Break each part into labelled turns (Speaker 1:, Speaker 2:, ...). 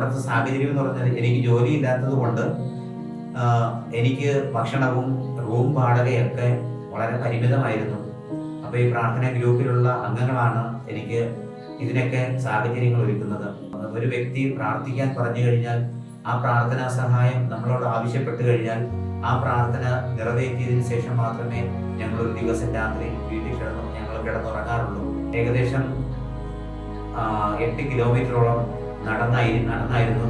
Speaker 1: അവിടുത്തെ സാഹചര്യം എന്ന് പറഞ്ഞാൽ എനിക്ക് ജോലി ഇല്ലാത്തത് കൊണ്ട് എനിക്ക് ഭക്ഷണവും റൂം വാടകയൊക്കെ വളരെ പരിമിതമായിരുന്നു. അപ്പൊ ഈ പ്രാർത്ഥന ഗ്രൂപ്പിലുള്ള അംഗങ്ങളാണ് എനിക്ക് ഇതിനൊക്കെ സാഹചര്യങ്ങൾ ഒരുക്കുന്നത്. ഒരു വ്യക്തി പ്രാർത്ഥിക്കാൻ പറഞ്ഞു കഴിഞ്ഞാൽ ആ പ്രാർത്ഥനാ സഹായം നമ്മളോട് ആവശ്യപ്പെട്ടു കഴിഞ്ഞാൽ ആ പ്രാർത്ഥന നിറവേറ്റിയതിനു ശേഷം മാത്രമേ ഞങ്ങൾ ഒരു ദിവസം രാത്രി വീട്ടിൽ കിടന്നു ഞങ്ങൾ കിടന്നുറങ്ങാറുള്ളൂ. ഏകദേശം എട്ട് കിലോമീറ്ററോളം നടന്നായി നടന്നായിരുന്നു.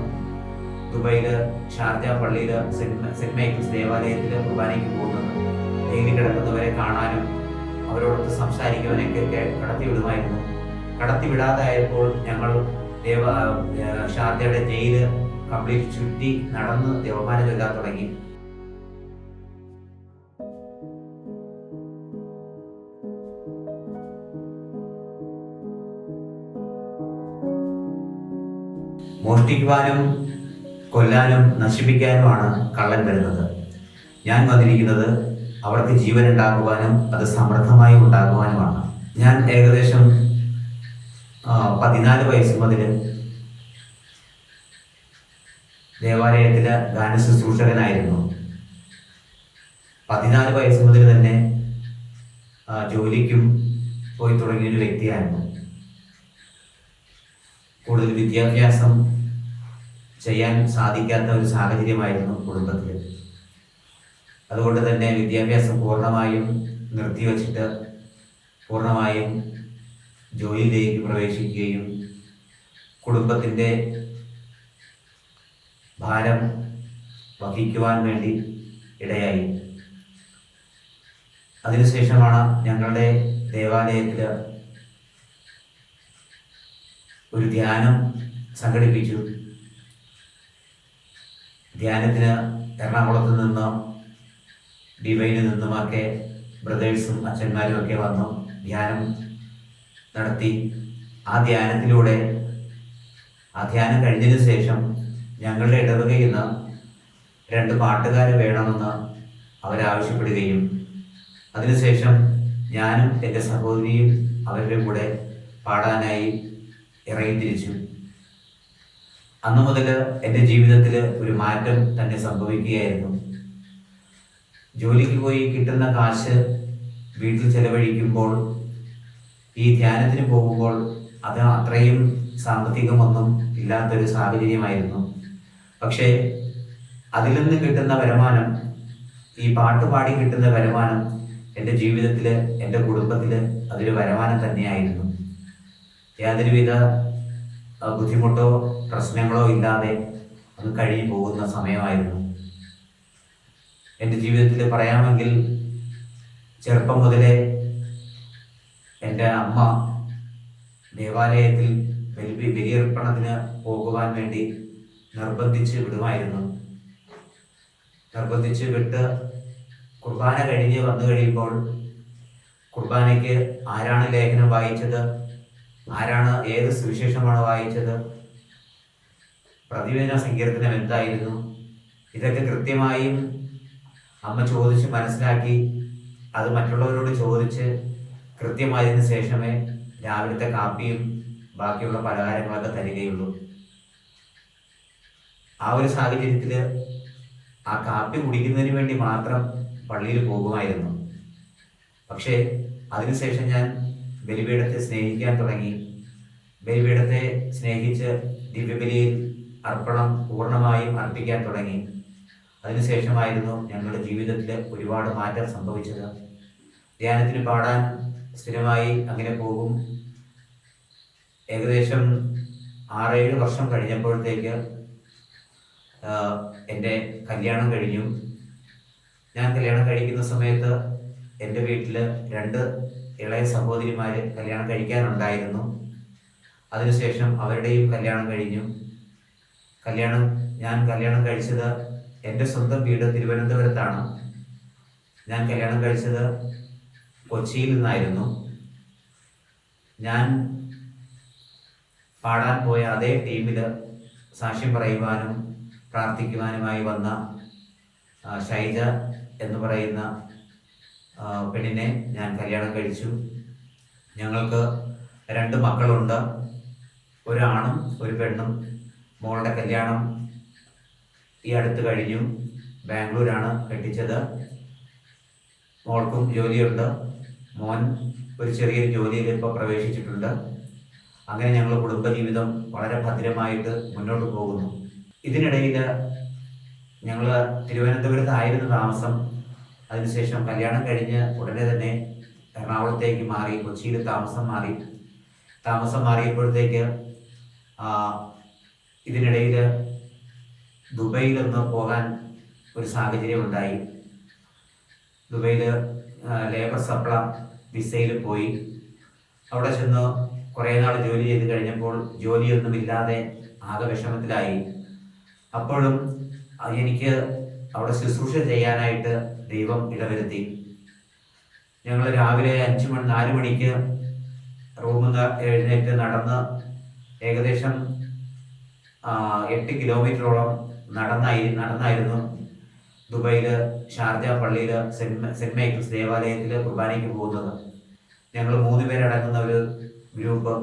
Speaker 1: ദുബൈയിൽ ഷാർജ പള്ളിയിൽ സെന്റ് സെന്റ് മൈക്കിൾസ് ദേവാലയത്തിൽ കുർബാനയ്ക്ക് പോകുന്നത്. ഡെയിലി കിടക്കുന്നവരെ കാണാനും അവരോടൊത്ത് സംസാരിക്കുവാനൊക്കെ കടത്തി ഒക്കെ കടത്തിവിടുമായിരുന്നു. കടത്തിവിടാതായപ്പോൾ ഞങ്ങൾ ദേവ ഷാർജയുടെ ജയിൽ കംപ്ലീറ്റ് ചുറ്റി നടന്ന് ദേവമാന ചൊല്ലാൻ തുടങ്ങി. മോഷ്ടിക്കുവാനും കൊല്ലാനും നശിപ്പിക്കാനുമാണ് കള്ളൻ വരുന്നത്. ഞാൻ വന്നിരിക്കുന്നത് അവർക്ക് ജീവൻ ഉണ്ടാകുവാനും അത് സമൃദ്ധമായി ഉണ്ടാകുവാനുമാണ് ഞാൻ ഏകദേശം പതിനാല് വയസ്സ് മുതൽ ദേവാലയത്തിലെ ഗാന ശുശ്രൂഷകനായിരുന്നു പതിനാല് വയസ്സ് മുതൽ തന്നെ ജോലിക്കും പോയി തുടങ്ങിയൊരു വ്യക്തിയായിരുന്നു. കൂടുതൽ വിദ്യാഭ്യാസം ചെയ്യാൻ സാധിക്കാത്ത ഒരു സാഹചര്യമായിരുന്നു കുടുംബത്തിൽ അതുകൊണ്ട് തന്നെ വിദ്യാഭ്യാസം പൂർണമായും നിർത്തിവച്ചിട്ട് പൂർണമായും ജോലിയിലേക്ക് പ്രവേശിക്കുകയും കുടുംബത്തിന്റെ ഭാരം വഹിക്കുവാൻ വേണ്ടി ഇടയായി. അതിനുശേഷമാണ് ഞങ്ങളുടെ ദേവാലയത്തിൽ ഒരു ധ്യാനം സംഘടിപ്പിച്ചു. ധ്യാനത്തിന് എറണാകുളത്ത് നിന്നും ഡിവൈനിൽ നിന്നുമൊക്കെ ബ്രദേഴ്സും അച്ഛന്മാരും ഒക്കെ വന്നു ധ്യാനം നടത്തി. ആ ധ്യാനത്തിലൂടെ ആ ധ്യാനം കഴിഞ്ഞതിന് ശേഷം ഞങ്ങളുടെ ഇടവകയിൽ നിന്ന് രണ്ട് പാട്ടുകാർ വേണമെന്ന് അവരാവശ്യപ്പെടുകയും അതിനുശേഷം ഞാനും എന്റെ സഹോദരിയും അവരുടെ കൂടെ പാടാനായി ഇറങ്ങിത്തിരിച്ചു. അന്നു മുതൽ എന്റെ ജീവിതത്തിൽ ഒരു മാറ്റം തന്നെ സംഭവിക്കുകയായിരുന്നു. ജോലിക്ക് പോയി കിട്ടുന്ന കാശ് വീട്ടിൽ ചെലവഴിക്കുമ്പോൾ ഈ ധ്യാനത്തിന് പോകുമ്പോൾ അത് അത്രയും സാമ്പത്തികമൊന്നും ഇല്ലാത്തൊരു സാഹചര്യമായിരുന്നു. പക്ഷേ അതിൽ നിന്ന് കിട്ടുന്ന വരുമാനം ഈ പാട്ട് പാടി കിട്ടുന്ന വരുമാനം എന്റെ ജീവിതത്തിൽ എന്റെ കുടുംബത്തിൽ അതൊരു വരുമാനം തന്നെയായിരുന്നു. യാതൊരുവിധ ബുദ്ധിമുട്ടോ പ്രശ്നങ്ങളോ ഇല്ലാതെ അത് കഴിഞ്ഞു പോകുന്ന സമയമായിരുന്നു. എന്റെ ജീവിതത്തിൽ പറയാമെങ്കിൽ ചെറുപ്പം മുതലേ എന്റെ അമ്മ ദേവാലയത്തിൽ ബലി ബലിയർപ്പണത്തിന് പോകുവാൻ വേണ്ടി നിർബന്ധിച്ച് വിടുമായിരുന്നു. നിർബന്ധിച്ച് വിട്ട് കുർബാന കഴിഞ്ഞ് വന്നു കഴിയുമ്പോൾ കുർബാനയ്ക്ക് ആരാണ് ലേഖനം വായിച്ചത്? ആരാണ് ഏത് സുവിശേഷമാണ് വായിച്ചത്? പ്രതിവേദന സങ്കീർത്തനം എന്തായിരുന്നു? ഇതൊക്കെ കൃത്യമായും അമ്മ ചോദിച്ച് മനസ്സിലാക്കി. അത് മറ്റുള്ളവരോട് ചോദിച്ച് കൃത്യമായതിനു ശേഷമേ രാവിലത്തെ കാപ്പിയും ബാക്കിയുള്ള പലഹാരങ്ങളൊക്കെ തരികയുള്ളൂ. ആ ഒരു സാഹചര്യത്തിൽ ആ കാപ്പി കുടിക്കുന്നതിന് വേണ്ടി മാത്രം പള്ളിയിൽ പോകുമായിരുന്നു. പക്ഷേ അതിനുശേഷം ഞാൻ ബലിപീഠത്തെ സ്നേഹിക്കാൻ തുടങ്ങി. ബലിപീഠത്തെ സ്നേഹിച്ച് ദിവ്യബലിയിൽ അർപ്പണം പൂർണമായും അർപ്പിക്കാൻ തുടങ്ങി. അതിനുശേഷമായിരുന്നു ഞങ്ങളുടെ ജീവിതത്തിൽ ഒരുപാട് മാറ്റം സംഭവിച്ചത്. ധ്യാനത്തിന് പാടാൻ സ്ഥിരമായി അങ്ങനെ പോകും. ഏകദേശം ആറേഴ് വർഷം കഴിഞ്ഞപ്പോഴത്തേക്ക് എന്റെ കല്യാണം കഴിഞ്ഞു. ഞാൻ കല്യാണം കഴിക്കുന്ന സമയത്ത് എന്റെ വീട്ടിൽ രണ്ട് ഇളയ സഹോദരിമാർ കല്യാണം കഴിക്കാനുണ്ടായിരുന്നു അതിനുശേഷം അവരുടെയും കല്യാണം കഴിഞ്ഞു. കല്യാണം ഞാൻ കല്യാണം കഴിച്ചത് എന്റെ സ്വന്തം വീട് തിരുവനന്തപുരത്താണ്. ഞാൻ കല്യാണം കഴിച്ചത് കൊച്ചിയിൽ നിന്നായിരുന്നു. ഞാൻ പാടാൻ പോയ അതേ ടീമിൽ സാക്ഷ്യം പറയുവാനും പ്രാർത്ഥിക്കുവാനുമായി വന്ന ഷൈജ എന്ന് പറയുന്ന പെണ്ണിനെ ഞാൻ കല്യാണം കഴിച്ചു. ഞങ്ങൾക്ക് രണ്ട് മക്കളുണ്ട്. ഒരാണും ഒരു പെണ്ണും. മോളുടെ കല്യാണം ഈ അടുത്ത് കഴിഞ്ഞു. ബാംഗ്ലൂരാണ് കെട്ടിച്ചത്. മോൾക്കും ജോലിയുണ്ട്. മോൻ ഒരു ചെറിയൊരു ജോലിയിൽ ഇപ്പോൾ പ്രവേശിച്ചിട്ടുണ്ട്. അങ്ങനെ ഞങ്ങൾ കുടുംബജീവിതം വളരെ ഭദ്രമായിട്ട് മുന്നോട്ട് പോകുന്നു. ഇതിനിടയിൽ ഞങ്ങൾ തിരുവനന്തപുരത്തായിരുന്നു താമസം അതിനുശേഷം കല്യാണം കഴിഞ്ഞ് ഉടനെ തന്നെ എറണാകുളത്തേക്ക് മാറി കൊച്ചിയിൽ താമസം മാറി. താമസം മാറിയപ്പോഴത്തേക്ക് ഇതിനിടയിൽ ദുബൈയിലൊന്ന് പോകാൻ ഒരു സാഹചര്യം ഉണ്ടായി. ദുബൈയിൽ ലേബർ സപ്ല വിസയിൽ പോയി. അവിടെ ചെന്ന് കുറേ നാൾ ജോലി ചെയ്ത് കഴിഞ്ഞപ്പോൾ ജോലിയൊന്നുമില്ലാതെ ആകെ വിഷമത്തിലായി. അപ്പോഴും എനിക്ക് അവിടെ ശുശ്രൂഷ ചെയ്യാനായിട്ട് ദൈവം ഇടവരുത്തി. ഞങ്ങൾ രാവിലെ അഞ്ച് മണി നാല് മണിക്ക് റൂമിൽ നിന്ന് എഴുന്നേറ്റ് നടന്ന് ഏകദേശം എട്ട് കിലോമീറ്ററോളം നടന്നായി നടന്നായിരുന്നു. ദുബൈയിൽ ഷാർജ പള്ളിയിൽ സെന്റ് സെന്റ് മൈക്കിൾസ് ദേവാലയത്തിൽ കുർബാനയ്ക്ക് പോകുന്നത്. ഞങ്ങൾ മൂന്ന് പേരടങ്ങുന്ന ഒരു ഗ്രൂപ്പ്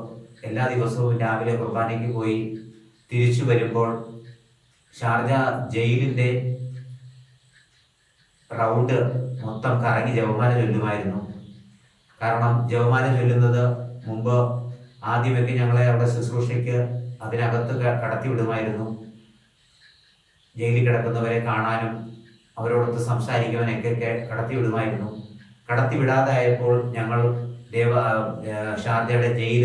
Speaker 1: എല്ലാ ദിവസവും രാവിലെ കുർബാനയ്ക്ക് പോയി തിരിച്ചു വരുമ്പോൾ ഷാർജ ജയിലിന്റെ റൗണ്ട് മൊത്തം കറങ്ങി ജവമാല ചൊല്ലുമായിരുന്നു കാരണം ജവമാല ചൊല്ലുന്നത് മുമ്പ് ആദ്യമൊക്കെ ഞങ്ങളെ അവിടെ ശുശ്രൂഷയ്ക്ക് അതിനകത്ത് കടത്തി വിടുമായിരുന്നു. ജയിലിൽ കിടക്കുന്നവരെ കാണാനും അവരോടൊത്ത് സംസാരിക്കുവാനൊക്കെ കടത്തി വിടുമായിരുന്നു. കടത്തി വിടാതായപ്പോൾ ഞങ്ങൾ ദേവ ശാരദയുടെ ജയിൽ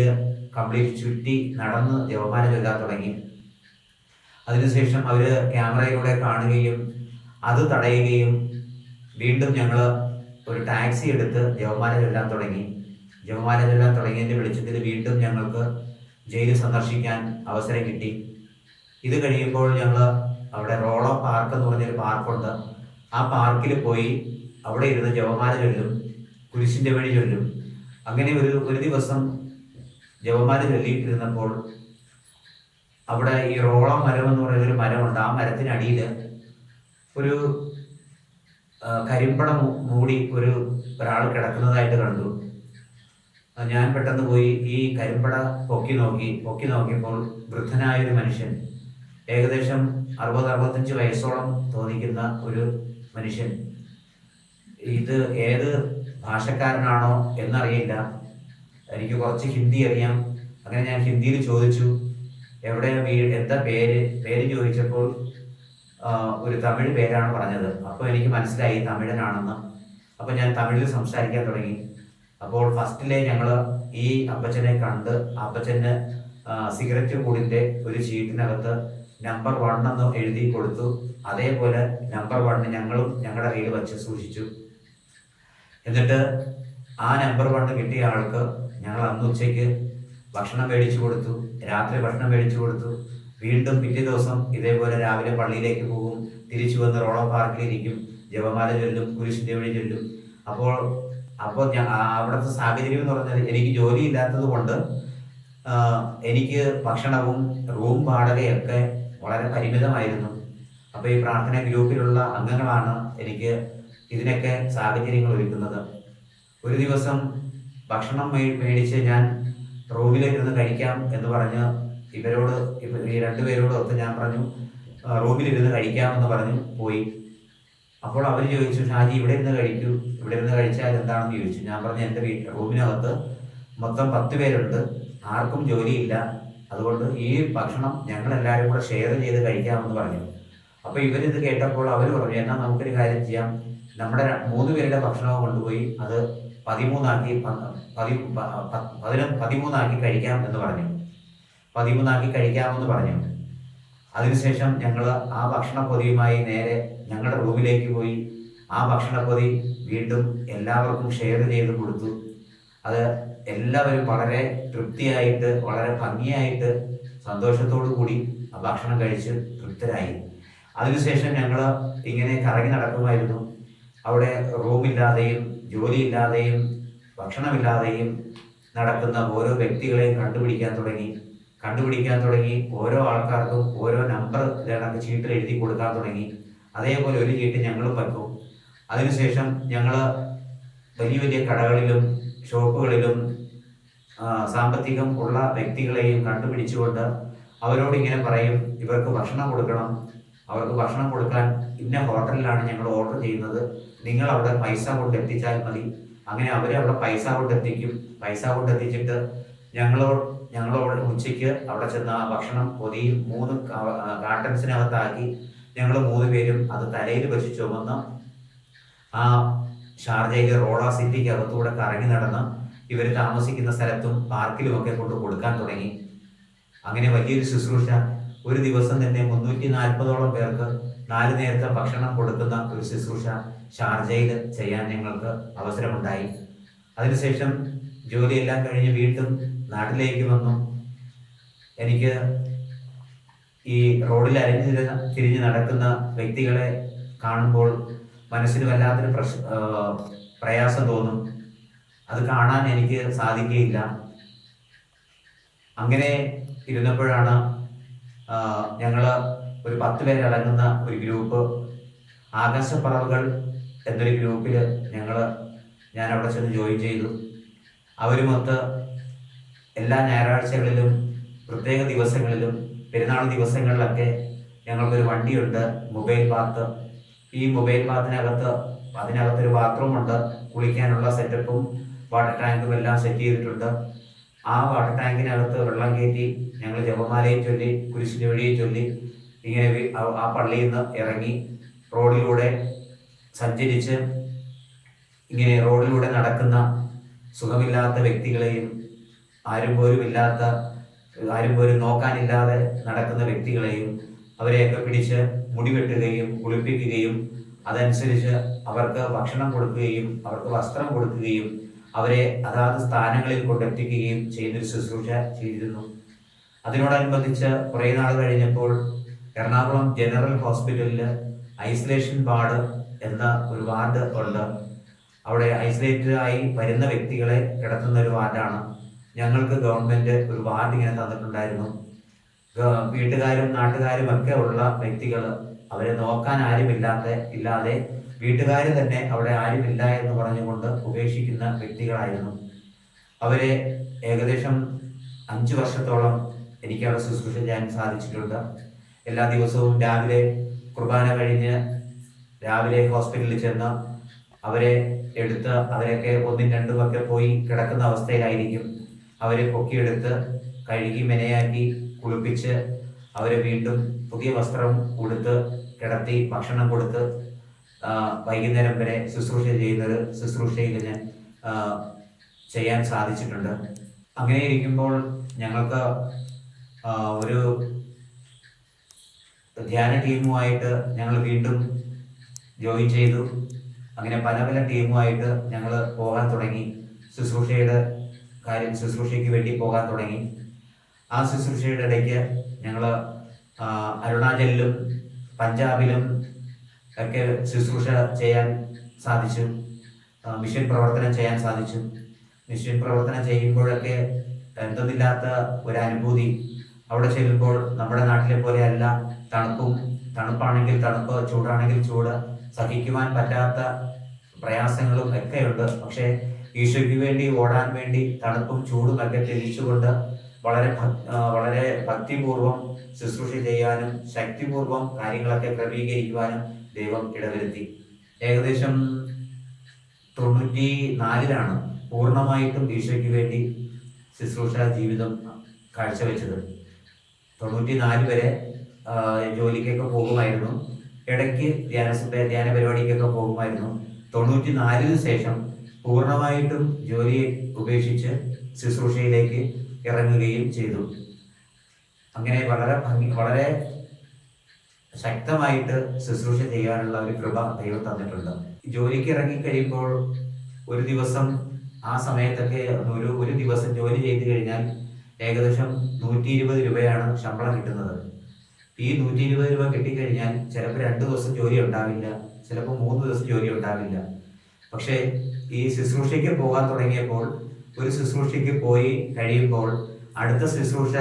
Speaker 1: കംപ്ലീറ്റ് ചുറ്റി നടന്ന് ജപമാല ചൊല്ലാൻ തുടങ്ങി. അതിനുശേഷം അവർ ക്യാമറയിലൂടെ കാണുകയും അത് തടയുകയും വീണ്ടും ഞങ്ങൾ ഒരു ടാക്സി എടുത്ത് ജപമാല ചൊല്ലാൻ തുടങ്ങി. ജപമാല ചൊല്ലാൻ തുടങ്ങിയതിന്റെ വെളിച്ചത്തിൽ വീണ്ടും ഞങ്ങൾക്ക് ജയിൽ സന്ദർശിക്കാൻ അവസരം കിട്ടി. ഇത് കഴിയുമ്പോൾ ഞങ്ങൾ അവിടെ റോളോ പാർക്ക് എന്ന് പറഞ്ഞൊരു പാർക്കുണ്ട്. ആ പാർക്കിൽ പോയി അവിടെ ഇരുന്ന് ജപമാല ചൊല്ലും കുരിശിന്റെ വഴി ചൊല്ലും അങ്ങനെ ഒരു ഒരു ദിവസം ജപമാല ചൊല്ലിയിട്ടിരുന്നപ്പോൾ അവിടെ ഈ റോളം മരം എന്ന് പറയുന്ന ഒരു മരമുണ്ട്. ആ മരത്തിനടിയിൽ ഒരു കരിമ്പടം മൂടി ഒരു ഒരാൾ കിടക്കുന്നതായിട്ട് കണ്ടു. ഞാൻ പെട്ടെന്ന് പോയി ഈ കരിമ്പട പൊക്കി നോക്കി പൊക്കി നോക്കിയപ്പോൾ വൃദ്ധനായ ഒരു മനുഷ്യൻ ഏകദേശം അറുപത് അറുപത്തഞ്ച് വയസ്സോളം തോന്നിക്കുന്ന ഒരു മനുഷ്യൻ. ഇത് ഏത് ഭാഷക്കാരനാണോ എന്നറിയില്ല. എനിക്ക് കുറച്ച് ഹിന്ദി അറിയാം. അങ്ങനെ ഞാൻ ഹിന്ദിയിൽ ചോദിച്ചു എവിടെ വീട് എന്താ പേര്? പേര് ചോദിച്ചപ്പോൾ ഒരു തമിഴ് പേരാണ് പറഞ്ഞത്. അപ്പോൾ എനിക്ക് മനസ്സിലായി തമിഴനാണെന്ന്. അപ്പോൾ ഞാൻ തമിഴിൽ സംസാരിക്കാൻ തുടങ്ങി. അപ്പോൾ ഫസ്റ്റിലെ ഞങ്ങൾ ഈ അപ്പച്ചനെ കണ്ട് അപ്പച്ചന് സിഗരറ്റ് കൂടിന്റെ ഒരു ഷീറ്റിനകത്ത് നമ്പർ വൺ എന്ന് എഴുതി കൊടുത്തു. അതേപോലെ നമ്പർ വണ്ണ് ഞങ്ങളും ഞങ്ങളുടെ കയ്യിൽ വച്ച് സൂക്ഷിച്ചു. എന്നിട്ട് ആ നമ്പർ വണ്ണ് കിട്ടിയ ആൾക്ക് ഞങ്ങൾ അന്ന് ഉച്ചയ്ക്ക് ഭക്ഷണം മേടിച്ചു കൊടുത്തു. രാത്രി ഭക്ഷണം മേടിച്ചു കൊടുത്തു. വീണ്ടും പിറ്റേ ദിവസം ഇതേപോലെ രാവിലെ പള്ളിയിലേക്ക് പോകും. തിരിച്ചു വന്ന് റോളോ പാർക്കിലിരിക്കും. ജപമാല ചൊല്ലും കുരിശിന്റെ വഴി ചൊല്ലും. അപ്പോൾ അപ്പോൾ ഞാൻ അവിടുത്തെ സാഹചര്യം എന്ന് പറഞ്ഞാൽ എനിക്ക് ജോലി ഇല്ലാത്തത് കൊണ്ട് എനിക്ക് ഭക്ഷണവും റൂം വാടകയൊക്കെ വളരെ പരിമിതമായിരുന്നു. അപ്പോൾ ഈ പ്രാർത്ഥന ഗ്രൂപ്പിലുള്ള അംഗങ്ങളാണ് എനിക്ക് ഇതിനൊക്കെ സാഹചര്യങ്ങൾ ഒരുക്കുന്നത്. ഒരു ദിവസം ഭക്ഷണം മേടിച്ച് ഞാൻ റൂമിലിരുന്ന് കഴിക്കാം എന്ന് പറഞ്ഞ് ഇവരോട് ഇവ ഈ രണ്ടുപേരോടൊത്ത് ഞാൻ പറഞ്ഞു "ആ, റൂമിലിരുന്ന് കഴിക്കാമെന്ന് പറഞ്ഞു പോയി. അപ്പോൾ അവർ ചോദിച്ചു ഷാജി ഇവിടെ ഇരുന്ന് കഴിക്കൂ. ഇവിടെ ഇരുന്ന് കഴിച്ചാൽ എന്താണെന്ന് ചോദിച്ചു. ഞാൻ പറഞ്ഞു എന്റെ വീട്ടിൽ റൂമിനകത്ത് മൊത്തം പത്ത് പേരുണ്ട്. ആർക്കും ജോലിയില്ല. അതുകൊണ്ട് ഈ ഭക്ഷണം ഞങ്ങൾ എല്ലാവരും കൂടെ ഷെയർ ചെയ്ത് കഴിക്കാമെന്ന് പറഞ്ഞു. അപ്പോൾ ഇവരിത് കേട്ടപ്പോൾ അവർ പറഞ്ഞു എന്നാൽ നമുക്കൊരു കാര്യം ചെയ്യാം. നമ്മുടെ മൂന്ന് പേരുടെ ഭക്ഷണവും കൊണ്ടുപോയി അത് പതിമൂന്നാക്കി പതി പതിനൊന്ന് പതിമൂന്നാക്കി കഴിക്കാം എന്ന് പറഞ്ഞു. പതിമൂന്നാക്കി കഴിക്കാമെന്ന് പറഞ്ഞു. അതിനുശേഷം ഞങ്ങൾ ആ ഭക്ഷണപ്പൊതിയുമായി നേരെ ഞങ്ങളുടെ റൂമിലേക്ക് പോയി. ആ ഭക്ഷണപ്പൊതി വീണ്ടും എല്ലാവർക്കും ഷെയർ ചെയ്ത് കൊടുത്തു. അത് എല്ലാവരും വളരെ തൃപ്തിയായിട്ട് വളരെ ഭംഗിയായിട്ട് സന്തോഷത്തോടു കൂടി ആ ഭക്ഷണം കഴിച്ച് തൃപ്തരായി. അതിനുശേഷം ഞങ്ങൾ ഇങ്ങനെ കറങ്ങി നടക്കുമായിരുന്നു. അവിടെ റൂമില്ലാതെയും ജോലിയില്ലാതെയും ഭക്ഷണമില്ലാതെയും നടക്കുന്ന ഓരോ വ്യക്തികളെയും കണ്ടുപിടിക്കാൻ തുടങ്ങി. കണ്ടുപിടിക്കാൻ തുടങ്ങി ഓരോ ആൾക്കാർക്കും ഓരോ നമ്പർ ഇതേണക്ക് ചീട്ടിൽ എഴുതി കൊടുക്കാൻ തുടങ്ങി. അതേപോലെ ഒരു ചീട്ട് ഞങ്ങളും പറ്റു. അതിനുശേഷം ഞങ്ങൾ വലിയ വലിയ കടകളിലും ഷോപ്പുകളിലും സാമ്പത്തികം ഉള്ള വ്യക്തികളെയും കണ്ടുപിടിച്ചുകൊണ്ട് അവരോട് ഇങ്ങനെ പറയും ഇവർക്ക് ഭക്ഷണം കൊടുക്കണം. അവർക്ക് ഭക്ഷണം കൊടുക്കാൻ ഇന്ന ഹോട്ടലിലാണ് ഞങ്ങൾ ഓർഡർ ചെയ്യുന്നത്. നിങ്ങൾ അവിടെ പൈസ കൊണ്ട് എത്തിച്ചാൽ മതി. അങ്ങനെ അവരെ അവിടെ പൈസ കൊണ്ട് എത്തിക്കും. പൈസ കൊണ്ട് എത്തിച്ചിട്ട് ഞങ്ങളോട് ഞങ്ങളോട് ഉച്ചയ്ക്ക് അവിടെ ചെന്ന് ആ ഭക്ഷണം പൊതിയിൽ മൂന്ന് കാട്ടൻസിനകത്താക്കി ഞങ്ങൾ മൂന്ന് പേരും അത് തലയിൽ വെച്ച് ചുമന്ന് ആ ഷാർജയിലെ റോള സിറ്റിക്ക് അകത്തൂടെ കറങ്ങി നടന്ന് ഇവർ താമസിക്കുന്ന സ്ഥലത്തും പാർക്കിലുമൊക്കെ കൊണ്ട് കൊടുക്കാൻ തുടങ്ങി. അങ്ങനെ വലിയൊരു ശുശ്രൂഷ. ഒരു ദിവസം തന്നെ മുന്നൂറ്റി നാൽപ്പതോളം പേർക്ക് നാല് നേരത്തെ ഭക്ഷണം കൊടുക്കുന്ന ഒരു ശുശ്രൂഷ ഷാർജയിൽ ചെയ്യാൻ ഞങ്ങൾക്ക് അവസരമുണ്ടായി. അതിനുശേഷം ജോലിയെല്ലാം കഴിഞ്ഞ് വീണ്ടും നാട്ടിലേക്ക് വന്നു എനിക്ക് ഈ റോഡിൽ അരിഞ്ഞു തിരിഞ്ഞ് നടക്കുന്ന വ്യക്തികളെ കാണുമ്പോൾ മനസ്സിന് വല്ലാത്തൊരു പ്രശ് പ്രയാസം തോന്നും. അത് കാണാൻ എനിക്ക് സാധിക്കുകയില്ല. അങ്ങനെ ഇരുന്നപ്പോഴാണ് ഞങ്ങൾ ഒരു പത്ത് പേരടങ്ങുന്ന ഒരു ഗ്രൂപ്പ് ആകാശപ്പറവുകൾ എന്നൊരു ഗ്രൂപ്പിൽ ഞങ്ങൾ ഞാൻ അവിടെ ചെന്ന് ജോയിൻ ചെയ്തു. അവരുമൊത്ത് എല്ലാ ഞായറാഴ്ചകളിലും പ്രത്യേക ദിവസങ്ങളിലും പെരുന്നാൾ ദിവസങ്ങളിലൊക്കെ ഞങ്ങൾക്കൊരു വണ്ടിയുണ്ട് മൊബൈൽ ബാത്ത്. ഈ മൊബൈൽ ബാത്തിനകത്ത് അതിനകത്തൊരു ബാത്റൂമുണ്ട് കുളിക്കാനുള്ള സെറ്റപ്പും വാട്ടർ ടാങ്കും എല്ലാം സെറ്റ് ചെയ്തിട്ടുണ്ട്. ആ വാട്ടർ ടാങ്കിനകത്ത് വെള്ളം കയറ്റി ഞങ്ങൾ ജപമാലയും ചൊല്ലി കുരിശിന്റെ വഴിയും ചൊല്ലി ഇങ്ങനെ ആ- പള്ളിയിൽ നിന്ന് ഇറങ്ങി റോഡിലൂടെ സഞ്ചരിച്ച് ഇങ്ങനെ റോഡിലൂടെ നടക്കുന്ന സുഖമില്ലാത്ത വ്യക്തികളെയും ആരും പോലും ഇല്ലാത്ത ആരും പോലും നോക്കാനില്ലാതെ നടക്കുന്ന വ്യക്തികളെയും അവരെയൊക്കെ പിടിച്ച് മുടിവെട്ടുകയും കുളിപ്പിക്കുകയും അതനുസരിച്ച് അവർക്ക് ഭക്ഷണം കൊടുക്കുകയും അവർക്ക് വസ്ത്രം കൊടുക്കുകയും അവരെ അതാത് സ്ഥാനങ്ങളിൽ കൊണ്ടെത്തിക്കുകയും ചെയ്യുന്നൊരു ശുശ്രൂഷ ചെയ്തിരുന്നു. അതിനോടനുബന്ധിച്ച് കുറേ നാൾ കഴിഞ്ഞപ്പോൾ എറണാകുളം ജനറൽ ഹോസ്പിറ്റലിൽ ഐസൊലേഷൻ വാർഡ് എന്ന ഒരു വാർഡ് ഉണ്ട്. അവിടെ ഐസൊലേറ്റഡ് ആയി വരുന്ന വ്യക്തികളെ കിടത്തുന്ന ഒരു വാർഡാണ്. ഞങ്ങൾക്ക് ഗവൺമെന്റ് ഒരു വാർഡ് ഇങ്ങനെ തന്നിട്ടുണ്ടായിരുന്നു. വീട്ടുകാരും നാട്ടുകാരും ഒക്കെ ഉള്ള വ്യക്തികൾ അവരെ നോക്കാൻ ആരുമില്ലാത്ത ഇല്ലാതെ വീട്ടുകാർ തന്നെ അവിടെ ആരുമില്ല എന്ന് പറഞ്ഞുകൊണ്ട് ഉപേക്ഷിക്കുന്ന വ്യക്തികളായിരുന്നു. അവരെ ഏകദേശം അഞ്ച് വർഷത്തോളം എനിക്ക് അവിടെ ശുശ്രൂഷ ചെയ്യാൻ സാധിച്ചിട്ടുണ്ട്. എല്ലാ ദിവസവും രാവിലെ കുർബാന കഴിഞ്ഞ് രാവിലെ ഹോസ്പിറ്റലിൽ ചെന്ന് അവരെ എടുത്ത് അവരെയൊക്കെ ഒന്നും രണ്ടുമൊക്കെ പോയി കിടക്കുന്ന അവസ്ഥയിലായിരിക്കും. അവരെ പൊക്കിയെടുത്ത് കഴുകി മെനയാക്കി കുളിപ്പിച്ച് അവരെ വീണ്ടും പുതിയ വസ്ത്രം കൊടുത്ത് കിടത്തി ഭക്ഷണം കൊടുത്ത് വൈകുന്നേരം വരെ ശുശ്രൂഷ ചെയ്യുന്നത് ശുശ്രൂഷയിൽ ഞാൻ ചെയ്യാൻ സാധിച്ചിട്ടുണ്ട്. അങ്ങനെ ഇരിക്കുമ്പോൾ ഞങ്ങൾക്ക് ഒരു ധ്യാന ടീമുമായിട്ട് ഞങ്ങൾ വീണ്ടും ജോയിൻ ചെയ്തു. അങ്ങനെ പല പല ടീമുമായിട്ട് ഞങ്ങൾ പോകാൻ തുടങ്ങി. ശുശ്രൂഷയുടെ കാര്യം ശുശ്രൂഷയ്ക്ക് വേണ്ടി പോകാൻ തുടങ്ങി. ആ ശുശ്രൂഷയുടെ ഇടയ്ക്ക് ഞങ്ങൾ അരുണാചലിലും പഞ്ചാബിലും ഒക്കെ ശുശ്രൂഷ ചെയ്യാൻ സാധിച്ചു. മിഷൻ പ്രവർത്തനം ചെയ്യാൻ സാധിച്ചു. മിഷൻ പ്രവർത്തനം ചെയ്യുമ്പോഴൊക്കെ എന്തെന്നില്ലാത്ത ഒരു അനുഭൂതി അവിടെ ചെല്ലുമ്പോൾ നമ്മുടെ നാട്ടിലെ പോലെയല്ല തണുപ്പും തണുപ്പാണെങ്കിൽ തണുപ്പ് ചൂടാണെങ്കിൽ ചൂട്. സഹിക്കുവാൻ പറ്റാത്ത പ്രയാസങ്ങളും ഒക്കെയുണ്ട്. പക്ഷേ ഈശോയ്ക്ക് വേണ്ടി ഓടാൻ വേണ്ടി തണുപ്പും ചൂടും ഒക്കെ ത്യജിച്ചുകൊണ്ട് വളരെ വളരെ ഭക്തിപൂർവം ശുശ്രൂഷ ചെയ്യാനും ശക്തിപൂർവം കാര്യങ്ങളൊക്കെ ക്രമീകരിക്കുവാനും ദൈവം ഇടവരുത്തി. ഏകദേശം തൊണ്ണൂറ്റി നാലിലാണ് പൂർണമായിട്ടും ഈശോയ്ക്ക് വേണ്ടി ശുശ്രൂഷ ജീവിതം കാഴ്ചവെച്ചത്. തൊണ്ണൂറ്റി നാല് വരെ ജോലിക്കൊക്കെ പോകുമായിരുന്നു. ഇടയ്ക്ക് ധ്യാന ധ്യാന പരിപാടിക്കൊക്കെ പോകുമായിരുന്നു. തൊണ്ണൂറ്റി നാലിന് ശേഷം പൂർണമായിട്ടും ജോലിയെ ഉപേക്ഷിച്ച് ശുശ്രൂഷയിലേക്ക് ഇറങ്ങുകയും ചെയ്തു. അങ്ങനെ വളരെ ഭംഗി വളരെ ശക്തമായിട്ട് ശുശ്രൂഷ ചെയ്യാനുള്ള ഒരു കൃപ ദൈവം തന്നിട്ടുണ്ട്. ജോലിക്ക് ഇറങ്ങി കഴിയുമ്പോൾ ഒരു ദിവസം ആ സമയത്തൊക്കെ ഒരു ഒരു ദിവസം ജോലി ചെയ്തു കഴിഞ്ഞാൽ ഏകദേശം നൂറ്റി ഇരുപത് രൂപയാണ് ശമ്പളം കിട്ടുന്നത്. ഈ നൂറ്റി ഇരുപത് രൂപ കിട്ടിക്കഴിഞ്ഞാൽ ചിലപ്പോൾ രണ്ട് ദിവസം ജോലി ഉണ്ടാവില്ല ചിലപ്പോൾ മൂന്ന് ദിവസം ജോലി ഉണ്ടാവില്ല. പക്ഷേ ഈ ശുശ്രൂഷയ്ക്ക് പോകാൻ തുടങ്ങിയപ്പോൾ ഒരു ശുശ്രൂഷയ്ക്ക് പോയി കഴിയുമ്പോൾ അടുത്ത ശുശ്രൂഷ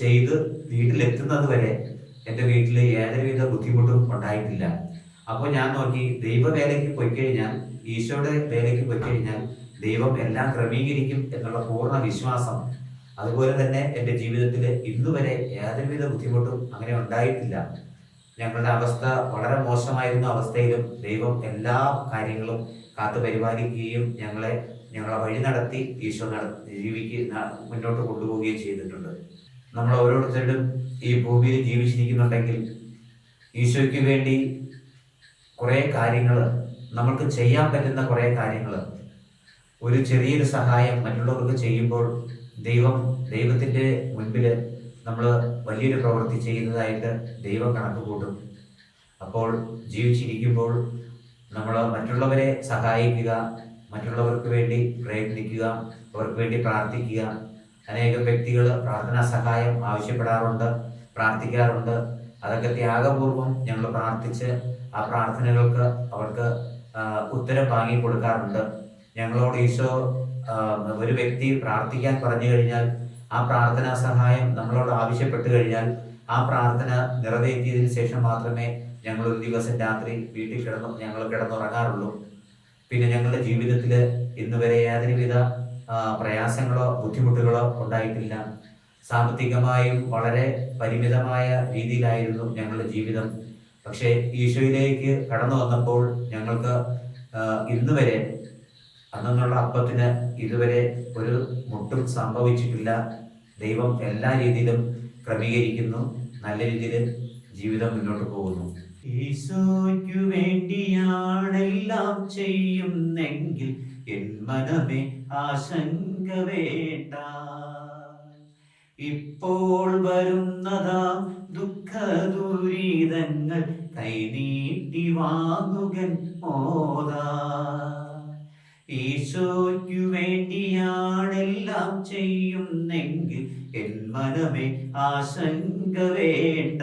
Speaker 1: ചെയ്ത് വീട്ടിലെത്തുന്നത് വരെ എന്റെ വീട്ടിൽ യാതൊരുവിധ ബുദ്ധിമുട്ടും ഉണ്ടായിട്ടില്ല. അപ്പോൾ ഞാൻ നോക്കി ദൈവവേലയ്ക്ക് പോയി കഴിഞ്ഞാൽ ഈശോയുടെ വേലയ്ക്ക് പോയി കഴിഞ്ഞാൽ ദൈവം എല്ലാം ക്രമീകരിക്കും എന്നുള്ള പൂർണ വിശ്വാസം. അതുപോലെ തന്നെ എന്റെ ജീവിതത്തിൽ ഇന്നുവരെ യാതൊരുവിധ ബുദ്ധിമുട്ടും അങ്ങനെ ഉണ്ടായിട്ടില്ല. ഞങ്ങളുടെ അവസ്ഥ വളരെ മോശമായിരുന്ന അവസ്ഥയിലും ദൈവം എല്ലാ കാര്യങ്ങളും കാത്തു പരിപാലിക്കുകയും ഞങ്ങളെ ഞങ്ങളെ വഴി നടത്തി ഈശോ നട ജീവിക്ക് മുന്നോട്ട് കൊണ്ടുപോവുകയും ചെയ്തിട്ടുണ്ട്. നമ്മൾ ഓരോരുത്തരും ഈ ഭൂമിയിൽ ജീവിച്ചിരിക്കുന്നുണ്ടെങ്കിൽ ഈശോയ്ക്ക് വേണ്ടി കുറേ കാര്യങ്ങൾ നമ്മൾക്ക് ചെയ്യാൻ പറ്റുന്ന കുറേ കാര്യങ്ങൾ ഒരു ചെറിയൊരു സഹായം മറ്റുള്ളവർക്ക് ചെയ്യുമ്പോൾ ദൈവം ദൈവത്തിന്റെ മുൻപിൽ നമ്മൾ വലിയൊരു പ്രവൃത്തി ചെയ്യുന്നതായിട്ട് ദൈവം കണക്ക് കൂട്ടും അപ്പോൾ ജീവിച്ചിരിക്കുമ്പോൾ നമ്മൾ മറ്റുള്ളവരെ സഹായിക്കുക മറ്റുള്ളവർക്ക് വേണ്ടി പ്രയത്നിക്കുക അവർക്ക് വേണ്ടി പ്രാർത്ഥിക്കുക. അനേകം വ്യക്തികൾ പ്രാർത്ഥനാ സഹായം ആവശ്യപ്പെടാറുണ്ട് പ്രാർത്ഥിക്കാറുണ്ട്. അതൊക്കെ ത്യാഗപൂർവം ഞങ്ങൾ പ്രാർത്ഥിച്ച് ആ പ്രാർത്ഥനകൾക്ക് അവർക്ക് ഉത്തരം വാങ്ങി കൊടുക്കാറുണ്ട്. ഞങ്ങളോട് ഈശോ ഒരു വ്യക്തി പ്രാർത്ഥിക്കാൻ പറഞ്ഞു കഴിഞ്ഞാൽ ആ പ്രാർത്ഥനാ സഹായം നമ്മളോട് ആവശ്യപ്പെട്ടു കഴിഞ്ഞാൽ ആ പ്രാർത്ഥന നിറവേറ്റിയതിന് ശേഷം മാത്രമേ ഞങ്ങൾ ഒരു ദിവസം രാത്രി വീട്ടിൽ കിടന്നു ഞങ്ങൾ കിടന്നുറങ്ങാറുള്ളൂ. പിന്നെ ഞങ്ങളുടെ ജീവിതത്തിൽ ഇന്ന് വരെ യാതൊരുവിധ പ്രയാസങ്ങളോ ബുദ്ധിമുട്ടുകളോ ഉണ്ടായിട്ടില്ല. സാമ്പത്തികമായും വളരെ പരിമിതമായ രീതിയിലായിരുന്നു ഞങ്ങളുടെ ജീവിതം. പക്ഷേ ഈശോയിലേക്ക് കടന്നു വന്നപ്പോൾ ഞങ്ങൾക്ക് ഇന്ന് വരെ അന്നുള്ള അപ്പത്തിന് ഇതുവരെ ഒരു മുട്ടും സംഭവിച്ചിട്ടില്ല. ദൈവം എല്ലാ രീതിയിലും ക്രമീകരിക്കുന്നു. നല്ല രീതിയിൽ ജീവിതം മുന്നോട്ട് പോകുന്നു. ഈശോയ്ക്കു വേണ്ടിയാണെല്ലാം ചെയ്യുന്നെങ്കിൽ എൻ മനമേ ആശങ്ക വേണ്ട. ഇപ്പോൾ വരുന്നതാം ദുഃഖ ദുരിതങ്ങൾ കൈനീട്ടി വാങ്ങുകൻ മോദാ ഈശോയ്ക്കു വേണ്ടിയാണെല്ലാം ചെയ്യുന്നെങ്കിൽ എൻ മനമേ ആശങ്ക വേണ്ട.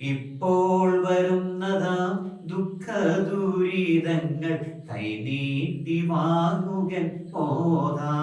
Speaker 1: ഇപ്പോൾ വരുന്നതാം ദുഃഖ ദുരിതങ്ങൾ കൈനീട്ടി വാങ്ങുകൻ പോതാ